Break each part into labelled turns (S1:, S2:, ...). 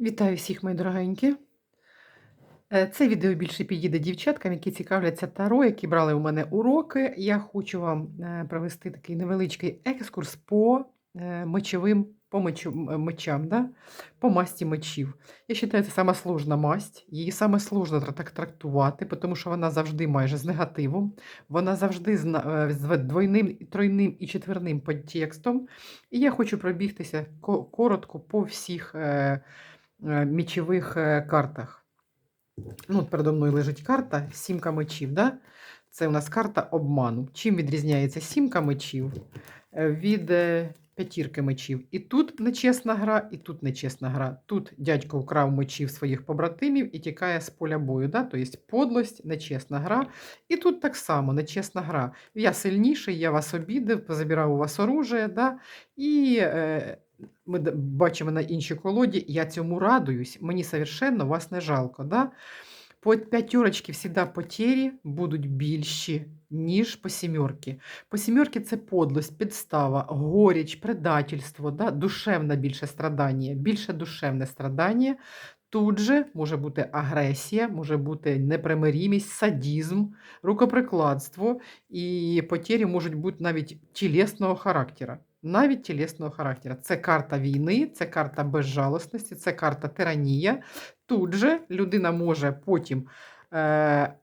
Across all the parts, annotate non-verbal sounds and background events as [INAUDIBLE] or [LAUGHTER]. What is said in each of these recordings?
S1: Вітаю всіх, мої дорогенькі. Е, Це відео більше підійде дівчаткам, які цікавляться таро, які брали у мене уроки. Я хочу вам е, провести такий невеличкий екскурс по е, мечовим по мечу, мечам, да? по масті мечів. Я вважаю, це сама сложна масть. Її саме сложно так трактувати, тому що вона завжди майже з негативом, вона завжди з двойним, тройним і четверним підтекстом. І я хочу пробігтися коротко по всіх. Е, мічових е, картах. Ну, от передо мною лежить карта сімка мечів. Да? Це у нас карта обману. Чим відрізняється сімка мечів е, від п'ятірки мечів? І тут нечесна гра, і тут нечесна гра. Тут дядько вкрав мечів своїх побратимів і тікає з поля бою. Да? Тобто подлость, нечесна гра. І тут так само нечесна гра. Я сильніший, я вас обідав, позабирав у вас оружие, да? і е, ми бачимо на іншій колоді, я цьому радуюсь, мені совершенно вас не жалко. Да? По п'ятерочки завжди потері будуть більші, ніж по сімерки. По сімерки це подлость, підстава, горіч, предательство, да? душевне більше страдання, більше душевне страдання. Тут же може бути агресія, може бути непримирімість, садізм, рукоприкладство, і потері можуть бути навіть тілесного характера. Навіть тілесного характера. Це карта війни, це карта безжалосності, це карта тиранія. Тут же людина може потім е,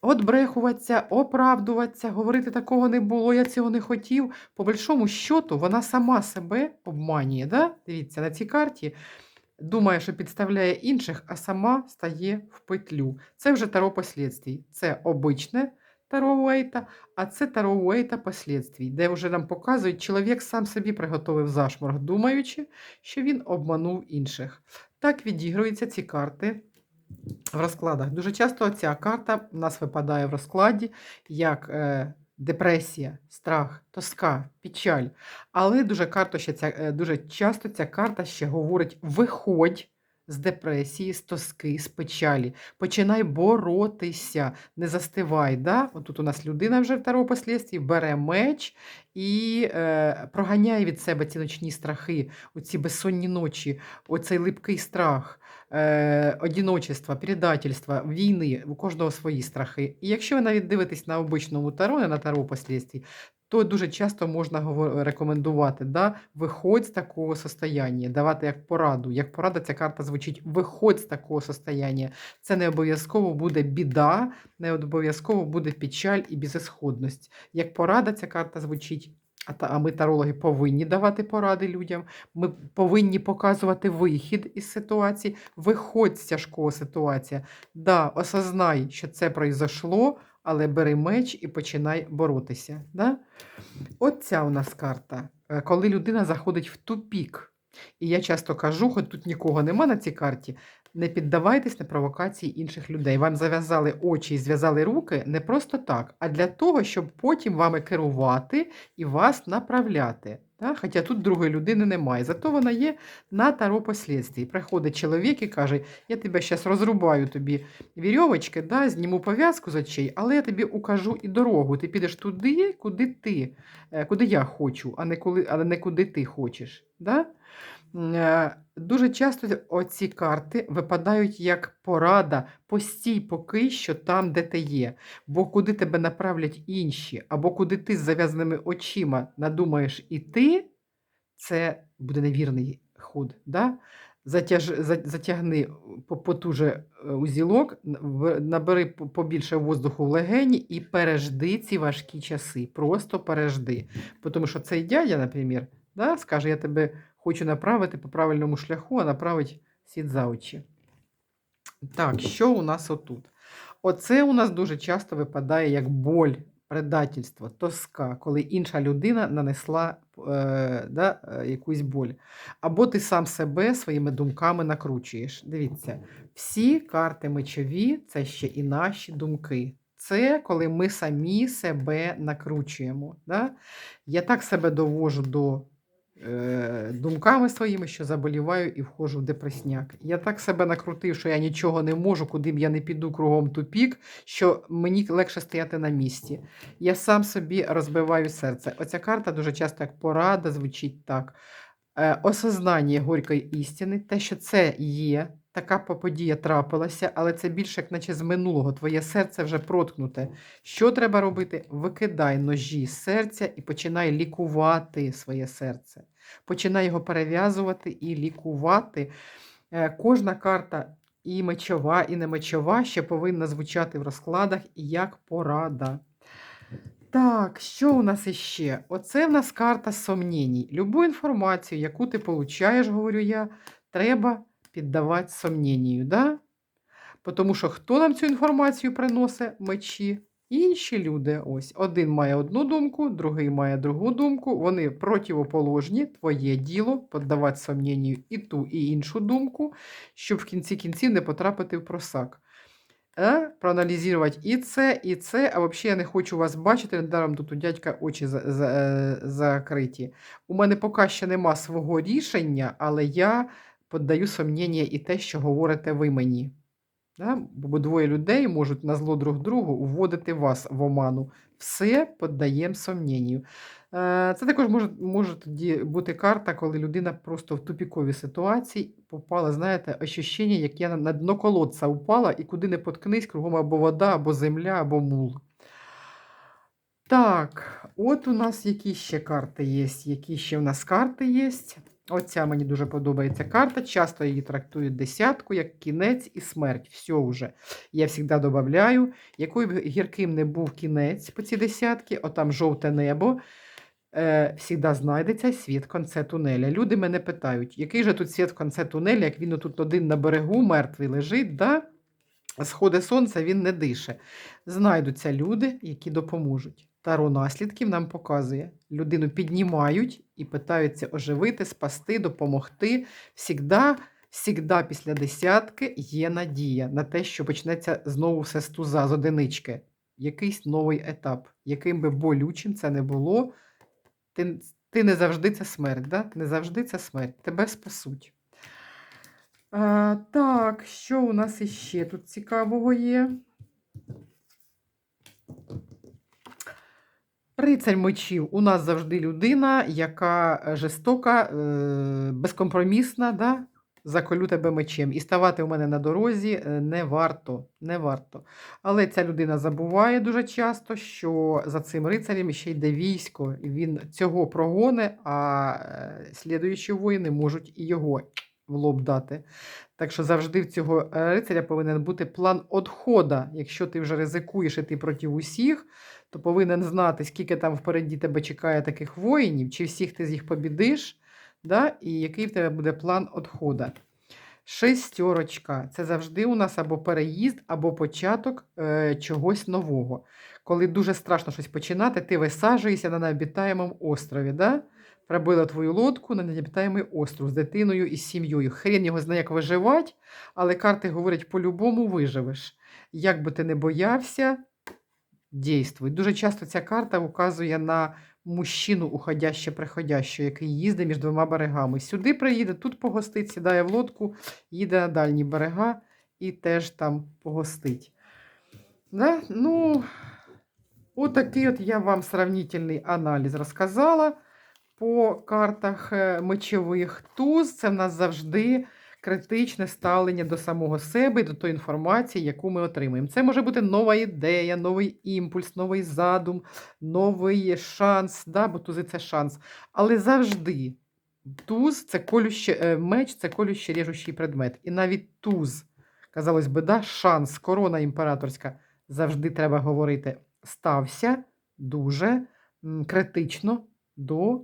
S1: отбрехуватися, оправдуватися, говорити такого не було, я цього не хотів. По большому счету, вона сама себе обманює. Да? Дивіться, на цій карті думає, що підставляє інших, а сама стає в петлю. Це вже таро послідствій. Це обичне таро Уейта, а це таро Уейта послідствій, де вже нам показують, чоловік сам собі приготовив зашморг, думаючи, що він обманув інших. Так відігруються ці карти в розкладах. Дуже часто ця карта в нас випадає в розкладі як е, депресія, страх, тоска, печаль. Але дуже, карто ще ця, е, дуже часто ця карта ще говорить: виходь з депресії, з тоски, з печалі, починай боротися, не застивай. Да? Отут у нас людина вже в таро послідстві бере меч і е, проганяє від себе ці ночні страхи, оці безсонні ночі, оцей липкий страх е, одіночества, предательства, війни, у кожного свої страхи. І якщо ви навіть дивитесь на обичному таро, не на таро послідствій, то дуже часто можна рекомендувати, да, виходь з такого состояння, давати як пораду. Як порада, ця карта звучить виходь з такого состояння. Це не обов'язково буде біда, не обов'язково буде печаль і безісходність. Як порада, ця карта звучить. А, та, ми, тарологи, повинні давати поради людям. Ми повинні показувати вихід із ситуації. Виходь з тяжкого ситуації. Да, осознай, що це произошло, але бери меч і починай боротися. Да? От ця у нас карта, е, коли людина заходить в тупік. І я часто кажу, хоч тут нікого нема на цій карті, не піддавайтесь на провокації інших людей. Вам зав'язали очі і зв'язали руки не просто так, а для того, щоб потім вами керувати і вас направляти. Да? Хоча тут другої людини немає. Зато вона є на таро послідствій. Приходить чоловік і каже: Я тебе зараз розрубаю тобі вірьовочки, да, зніму пов'язку з очей, але я тобі укажу і дорогу. Ти підеш туди, куди ти, е, куди я хочу, а не, коли, а не куди ти хочеш. Да? Е, Дуже часто оці карти випадають як порада постій поки що там, де ти є. Бо куди тебе направлять інші, або куди ти з зав'язаними очима надумаєш іти, це буде невірний ход. Да? Затяж, затягни по- потуже е, узілок, набери по- побільше воздуху в легені і пережди ці важкі часи. Просто пережди. Тому що цей дядя, наприклад, да, скаже, я тебе хочу направити по правильному шляху, а направить сід за очі. Так, що у нас отут? Оце у нас дуже часто випадає як боль, предательство, тоска, коли інша людина нанесла е, да, е, якусь боль. Або ти сам себе своїми думками накручуєш. Дивіться, всі карти мечові це ще і наші думки. Це коли ми самі себе накручуємо. Да? Я так себе довожу до думками своїми, що заболіваю і вхожу в депресняк. Я так себе накрутив, що я нічого не можу, куди б я не піду кругом тупік, що мені легше стояти на місці. Я сам собі розбиваю серце. Оця карта дуже часто як порада звучить так. е, осознання горької істини, те, що це є, така по- подія трапилася, але це більше, як наче з минулого. Твоє серце вже проткнуте. Що треба робити? Викидай ножі з серця і починай лікувати своє серце. Починай його перев'язувати і лікувати. Е, Кожна карта, і мечова, і не мечова, ще повинна звучати в розкладах і як порада. Так, що у нас іще? Оце в нас карта сомнінь. Любу інформацію, яку ти получаєш, говорю я, треба піддавати сомненню. Да? Тому що хто нам цю інформацію приносить? Мечі? Інші люди. Ось один має одну думку, другий має другу думку. Вони противоположні. Твоє діло піддавати сомненню і ту, і іншу думку, щоб в кінці кінців не потрапити в просак. Е? Проаналізувати і це, і це. А взагалі я не хочу вас бачити. Недаром тут у дядька очі за, за, е, закриті. У мене поки ще нема свого рішення, але я поддаю сомнення і те, що говорите ви мені. Да? Бо двоє людей можуть на зло друг другу вводити вас в оману. Все піддаємо сомненню. Е, Це також може, може тоді бути карта, коли людина просто в тупіковій ситуації попала, знаєте, ощущення, як я на дно колодця упала, і куди не поткнись, кругом або вода, або земля, або мул. Так, от у нас які ще карти є. Які ще у нас карти є? Оця мені дуже подобається карта. Часто її трактують десятку, як кінець і смерть. Все вже. Я завжди додаю, який б гірким не був кінець по цій десятки, отам жовте небо. Е, знайдеться світ в конце тунеля. Люди мене питають, який же тут світ в конце тунеля, як він тут один на берегу, мертвий лежить, да? сходи сонця він не дише. Знайдуться люди, які допоможуть. Таро наслідків нам показує. Людину піднімають і питаються оживити, спасти, допомогти. Всігда, всігда після десятки є надія на те, що почнеться знову все з туза, з одинички. Якийсь новий етап, яким би болючим це не було, ти, ти не завжди це смерть, да? не завжди це смерть, тебе спасуть. А, так, що у нас іще тут цікавого є? Рицарь мечів у нас завжди людина, яка е, жорстока, е, безкомпромісна, да? заколю тебе мечем. І ставати у мене на дорозі е, не варто. не варто. Але ця людина забуває дуже часто, що за цим рицарем ще йде військо, і він цього прогоне, а слідуючі воїни можуть і його в лоб дати. Так що завжди в цього рицаря повинен бути план одхода. Якщо ти вже ризикуєш іти проти усіх, то повинен знати, скільки там впереді тебе чекає таких воїнів, чи всіх ти з їх побідиш, да? і який в тебе буде план одхода. Шестерочка. Це завжди у нас або переїзд, або початок е, чогось нового. Коли дуже страшно щось починати, ти висаджуєшся на необітаємому острові. Да? Прибила твою лодку на необітаємий остров з дитиною і з сім'єю. Хрен його знає, як виживати, але карти говорять, по-любому виживеш. Як би ти не боявся, дійствуй. Дуже часто ця карта указує на мужчину, уходяще приходяще, який їздить між двома берегами. Сюди приїде, тут погостить, сідає в лодку, їде на дальні берега і теж там погостить. Да? Ну, отакий от я вам сравнительний аналіз розказала по картах е, мечових. Туз це в нас завжди критичне ставлення до самого себе і до тої інформації, яку ми отримуємо. Це може бути нова ідея, новий імпульс, новий задум, новий шанс, да, бо тузи це шанс. Але завжди туз це колюще, е, меч це колюще режущий предмет. І навіть туз, казалось би, да, шанс, корона імператорська, завжди треба говорити. Стався дуже критично до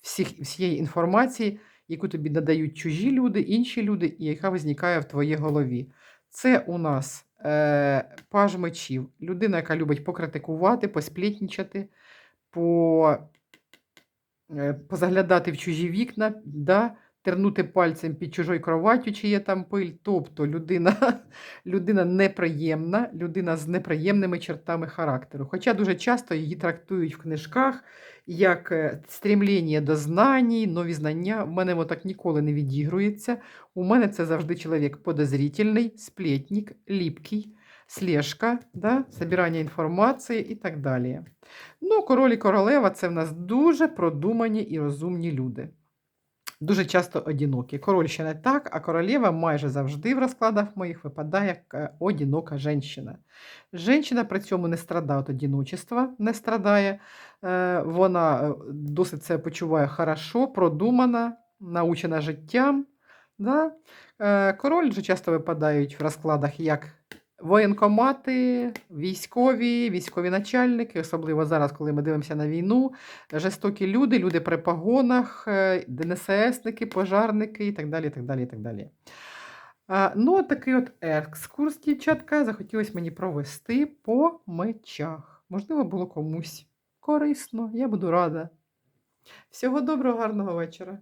S1: всіх, всієї інформації, яку тобі надають чужі люди, інші люди, і яка визникає в твоїй голові. Це у нас е, паж мечів, людина, яка любить покритикувати, посплітнічати, по, е, позаглядати в чужі вікна, да, тернути пальцем під чужою кроваттю, чи є там пиль. Тобто людина, [LAUGHS] людина неприємна, людина з неприємними чертами характеру. Хоча дуже часто її трактують в книжках як е, стремління до знань, нові знання. У мене так ніколи не відігрується. У мене це завжди чоловік подозрительний, сплетник, ліпкий, слежка, да? збирання інформації і так далі. Ну, король і королева це в нас дуже продумані і розумні люди. Дуже часто одинокі. Король ще не так, а королева майже завжди в розкладах моїх випадає як е, одинока жінка. Жінка при цьому не страдає від одиночества, не страдає. Е, Вона е, досить це почуває хорошо, продумана, научена життям. Да? Король дуже часто випадають в розкладах як воєнкомати, військові, військові начальники, особливо зараз, коли ми дивимося на війну, жорстокі люди, люди при погонах, е, ДНССники, пожарники і так далі. Так далі, так далі. А, ну, такий от екскурс, дівчатка, захотілося мені провести по мечах. Можливо, було комусь корисно, я буду рада. Всього доброго, гарного вечора.